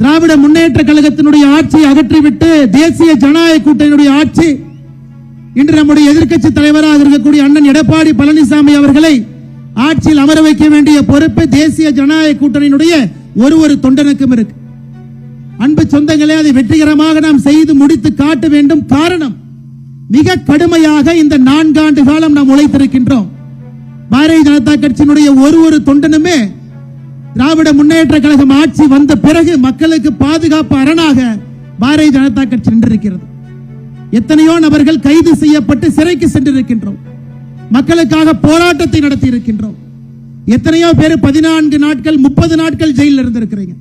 திராவிட முன்னேற்ற கழகத்தினுடைய ஆட்சியை அகற்றிவிட்டு தேசிய ஜனநாயக கூட்டணியுடைய ஆட்சி இன்று நம்முடைய எதிர்க்கட்சி தலைவராக இருக்கக்கூடிய அண்ணன் எடப்பாடி பழனிசாமி அவர்களை ஆட்சியில் அமர வைக்க வேண்டிய பொறுப்பு தேசிய ஜனநாயக கூட்டணியினுடைய ஒரு ஒரு தொண்டனுக்கும் இருக்கு. அன்பு சொந்தங்களே அதை வெற்றிகரமாக நாம் செய்து முடித்து காட்ட வேண்டும் காரணம் மிக கடுமையாக இந்த நான்காண்டு காலம் நாம் உழைத்திருக்கின்றோம். பாரதிய ஜனதா கட்சியினுடைய ஒரு ஒரு தொண்டனுமே திராவிட முன்னேற்ற கழகம் ஆட்சி வந்த பிறகு மக்களுக்கு பாதுகாப்பு அரணாக பாரதிய ஜனதா கட்சி நின்றிருக்கிறது. எத்தனையோ நபர்கள் கைது செய்யப்பட்டு சிறைக்கு சென்றிருக்கின்றோம். மக்களுக்காக போராட்டத்தை நடத்தி இருக்கின்றோம் எத்தனையோ பேர் பதினான்கு நாட்கள் முப்பது நாட்கள் ஜெயிலில் இருந்திருக்கிறீங்க.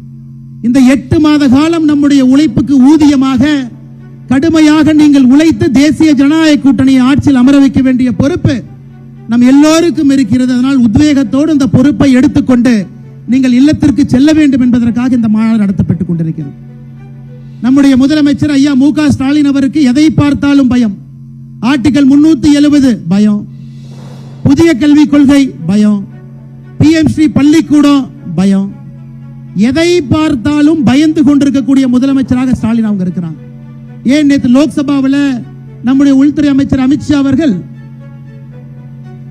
இந்த எட்டு மாத காலம் நம்முடைய உழைப்புக்கு ஊதியமாக கடுமையாக நீங்கள் உழைத்து தேசிய ஜனநாயக கூட்டணியை ஆட்சியில் அமர வைக்க வேண்டிய பொறுப்பு நம் எல்லோருக்கும் இருக்கிறது. அதனால் உத்வேகத்தோடு இந்த பொறுப்பை எடுத்துக்கொண்டு நீங்கள் இல்லத்திற்கு செல்ல வேண்டும் என்பதற்காக இந்த மாநாடு நடத்தப்பட்டுக் கொண்டிருக்கிறது. நம்முடைய முதலமைச்சர் ஐயா மு ஸ்டாலின் அவருக்கு எதை பார்த்தாலும் பயம். ஆர்டிகல் முன்னூத்தி எழுபது பயம். புதிய கல்விக் கொள்கை பயம். பிஎம் ஸ்ரீ பள்ளிக்கூடம் பயம். எதை பார்த்தாலும் பயந்து கொண்டிருக்கக்கூடிய முதலமைச்சராக ஸ்டாலின் அவங்க இருக்கிறாங்க. ஏன் நேற்று லோக்சபாவில் நம்முடைய உள்துறை அமைச்சர் அமித்ஷா அவர்கள்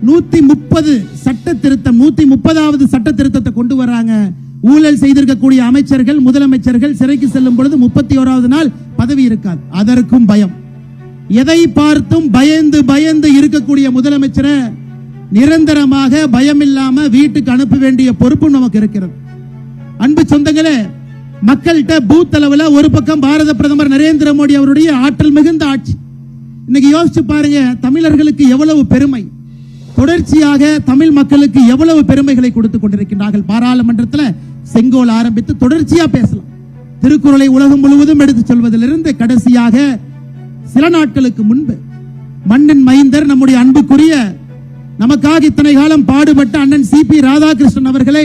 நூத்தி முப்பது சட்ட திருத்தம் நூத்தி முப்பதாவது சட்ட திருத்தத்தை கொண்டு வராங்க. ஊழல் செய்திருக்கக்கூடிய அமைச்சர்கள் முதலமைச்சர்கள் சிறைக்கு செல்லும் பொழுது முப்பத்தி ஓராவது நாள் பதவி இருக்காது. அதற்கும் பயம். எதை பார்த்தும் பயந்து பயந்து இருக்கக்கூடிய முதலமைச்சரை நிரந்தரமாக பயம் இல்லாம வீட்டுக்கு அனுப்ப வேண்டிய பொறுப்பு நமக்கு இருக்கிறது. அன்பு சொந்தங்களே மக்கள்கிட்ட பூத் அளவுல ஒரு பக்கம் பாரத பிரதமர் நரேந்திர மோடி அவருடைய ஆற்றல் மிகுந்த ஆட்சி. இன்னைக்கு யோசிச்சு பாருங்க தமிழர்களுக்கு எவ்வளவு பெருமை. தொடர்ச்சியாக தமிழ் மக்களுக்கு எவ்வளவு பெருமைகளை கொடுத்து கொண்டிருக்கின்றார்கள்? பாராளுமன்றத்தில் செங்கோல் ஆரம்பித்து தொடர்ச்சியா பேசலாம். திருக்குறளை உலகம் முழுவதும் எடுத்து சொல்வதிலிருந்து கடைசியாக சில நாட்களுக்கு முன்பு மன்னன் மைந்தர் நம்முடைய அன்புக்குரிய நமக்காக இத்தனை காலம் பாடுபட்ட அண்ணன் சி பி ராதாகிருஷ்ணன் அவர்களை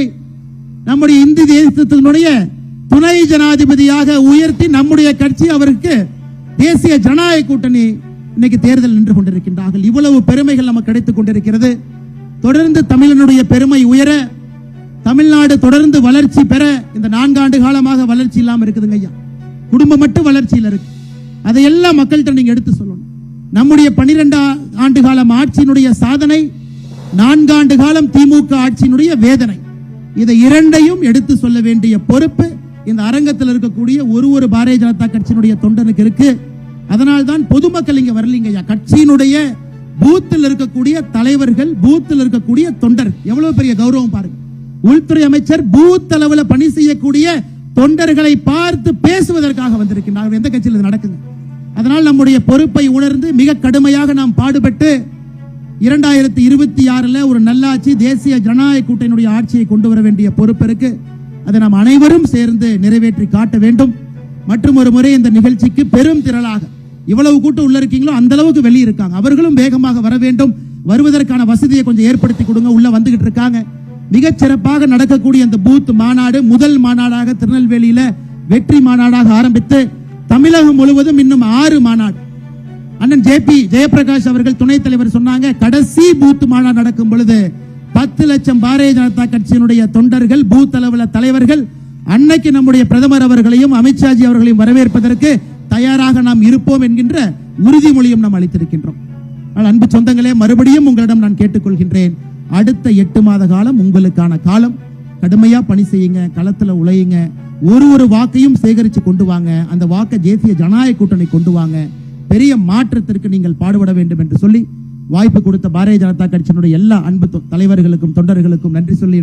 நம்முடைய இந்தி தேசத்தினுடைய துணை ஜனாதிபதியாக உயர்த்தி நம்முடைய கட்சி அவருக்கு தேசிய ஜனநாயக கூட்டணி இன்னைக்கு தேர்தல் நின்று கொண்டிருக்கின்றார்கள். இவ்வளவு பெருமைகள் நமக்கு கிடைத்துக் கொண்டிருக்கிறது. தொடர்ந்து தமிழனுடைய பெருமை உயர தமிழ்நாடு தொடர்ந்து வளர்ச்சி பெற இந்த நான்காண்டு காலமாக வளர்ச்சி இல்லாமல் இருக்குதுங்க ஐயா. குடும்பம் மட்டும் வளர்ச்சியில் இருக்கு. அதையெல்லாம் மக்கள்கிட்ட நீங்க எடுத்து சொல்லணும். நம்முடைய பன்னிரெண்டாம் ஆண்டு காலம் ஆட்சியினுடைய சாதனை நான்காண்டு காலம் திமுக ஆட்சியினுடைய வேதனை. இதை இரண்டையும் எடுத்து சொல்ல வேண்டிய பொறுப்பு இந்த அரங்கத்தில் இருக்கக்கூடிய ஒரு ஒரு பாரதிய ஜனதா கட்சியினுடைய தொண்டனுக்கு இருக்கு. அதனால் தான் பொதுமக்கள் இங்க வரலீங்க ஐயா. கட்சியினுடைய பூத்தில் இருக்கக்கூடிய தலைவர்கள் பூத்தில் இருக்கக்கூடிய தொண்டர். எவ்வளவு பெரிய கௌரவம் பாருங்க. உள்துறை அமைச்சர் பூத் அளவுல பணி செய்யக்கூடிய தொண்டர்களை பார்த்து பேசுவதற்காக வந்திருக்கின்றார்கள் எந்த கட்சியில் இது நடக்குது? அதனால் நம்முடைய பொறுப்பை உணர்ந்து மிக கடுமையாக நாம் பாடுபட்டு இரண்டாயிரத்தி இருபத்தி ஆறுல ஒரு நல்லாட்சி தேசிய ஜனநாயக கூட்டணியுடைய ஆட்சியை கொண்டு வர வேண்டிய பொறுப்பு இருக்கு. அதை நாம் அனைவரும் சேர்ந்து நிறைவேற்றி காட்ட வேண்டும். மற்றும் ஒரு முறை இந்த நிகழ்ச்சிக்கு பெரும் திரளாக இவ்வளவு கூட்டம் உள்ள இருக்கீங்களோ அந்த அளவுக்கு வெளியே இருக்காங்க. அவர்களும் வேகமாக வர வேண்டும். வருவதற்கான வசதியை கொஞ்சம் ஏற்படுத்தி கொடுங்க. உள்ள வந்துகிட்டு இருக்காங்க. மிகச் சிறப்பாக நடக்கக்கூடிய இந்த பூத் மாநாடு முதல் மாநாடாக திருநெல்வேலியில வெற்றி மாநாடாக ஆரம்பித்து தமிழகம் முழுவதும் இன்னும் ஆறு மாநாடு. அண்ணன் ஜே பி ஜெயபிரகாஷ் அவர்கள் துணைத் தலைவர் சொன்னாங்க கடைசி பூத் மாநாடு நடக்கும் பொழுது பத்து லட்சம் பாரதிய ஜனதா கட்சியினுடைய தொண்டர்கள் பூத் அளவுல தலைவர்கள் அன்னைக்கு நம்முடைய பிரதமர் அவர்களையும் அமித்ஷாஜி அவர்களையும் வரவேற்பதற்கு தயாராக நாம் இருப்போம் என்கின்ற உறுதிமொழியும் நாம் அளித்திருக்கின்றோம். ஆனால் அன்பு சொந்தங்களே மறுபடியும் உங்களிடம் நான் கேட்டுக்கொள்கின்றேன். அடுத்த எட்டு மாத காலம் உங்களுக்கான காலம். கடுமையா பணி செய்யுங்க களத்துல உழையுங்க. ஒரு ஒரு வாக்கையும் சேகரித்து கொண்டு வாங்க. அந்த வாக்கை தேசிய ஜனநாயக கூட்டணி கொண்டு வாங்க. பெரிய மாற்றத்திற்கு நீங்கள் பாடுபட வேண்டும் என்று சொல்லி வாய்ப்பு கொடுத்த பாரதிய ஜனதா கட்சியினுடைய எல்லா அன்பு தலைவர்களுக்கும் தொண்டர்களுக்கும் நன்றி சொல்லி